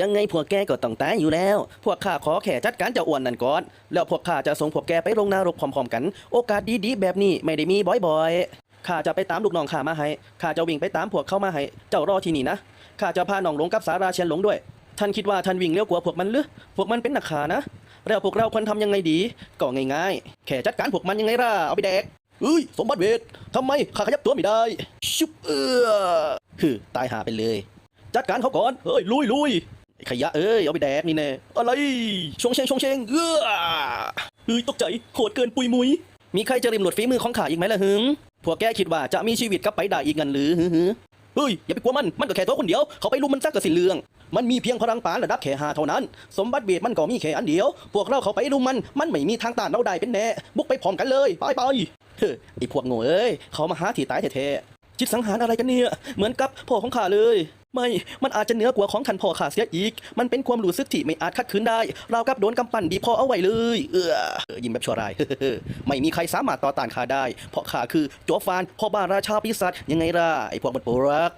ยังไงพวกแกก็ต้องตายอยู่แล้ว พวกข้าขอแค่จัดการเจ้าอ้วนนั่นก่อน แล้วพวกข้าจะส่งพวกแกไปลงนรกพร้อมๆกัน โอกาสดีๆแบบนี้ไม่ได้มีบ่อยๆ ข้าจะไปตามลูกน้องข้ามาให้ ข้าจะวิ่งไปตามพวกเข้ามาให้ เจ้ารอที่นี่นะ ข้าจะพาน้องหลงกับสาราเชียนหลงด้วย ท่านคิดว่าท่านวิ่งเร็วกว่าพวกมันหรือ พวกมันเป็นนักขานะ แล้วพวกเราควรทำยังไงดี ก็ง่ายๆ แค่จัดการพวกมันยังไงล่ะ เอาไปแดกเอ้ย สมบัติเวททำไมข้าขยับตัวไม่ได้ ชุบเออฮือตายหาไปเลย จัดการเขาก่อน เฮ้ยลุยลุยไอ้ ขยะเอ้ยเอาไปแดกนี่แน่อะไรชงเชงชงเชงเออเฮ้ยตกใจโหดเกินปุยมุย มีใครจะริมหนวดฝีมือของข้าอีกไหมล่ะฮึงพวกแกคิดว่าจะมีชีวิตกลับไปได้อีกงันหรือฮึฮึเฮ้ยอย่าไปกลัวมันมันก็แค่ตัวคนเดียว เขาไปลุมมันซักกระสิเลือง มันมีเพียงพลังปานระดับแค่หาเท่านั้น สมบัติเบียดมันก็มีแค่อันเดียว พวกเราเขาไปลุมมันมันไม่มีทางต้านเราได้เป็นแน่บุกไปพร้อมกันเลยไปไปเฮ้ยไอพวกโง่เอ้ยเขามาหาที่ตายแท้ๆจิตสังหารอะไรกันเนี่ยเหมือนกับพ่อของข้าเลย ไม่ มันอาจจะเหนือกว่าของคันพ่อข้าเสียอีก มันเป็นความรู้สึกที่ไม่อาจคัดคืนได้ เรากับโดนกำปั้นบีพอเอาไว้เลย เออยิ้มแบบชั่วร้ายไม่มีใครสามารถต่อต้านข้าได้ เพราะข้าคือโจฟานพ่อบ้าราชาปีศาจยังไงล่ะไอพวกมันโปรัก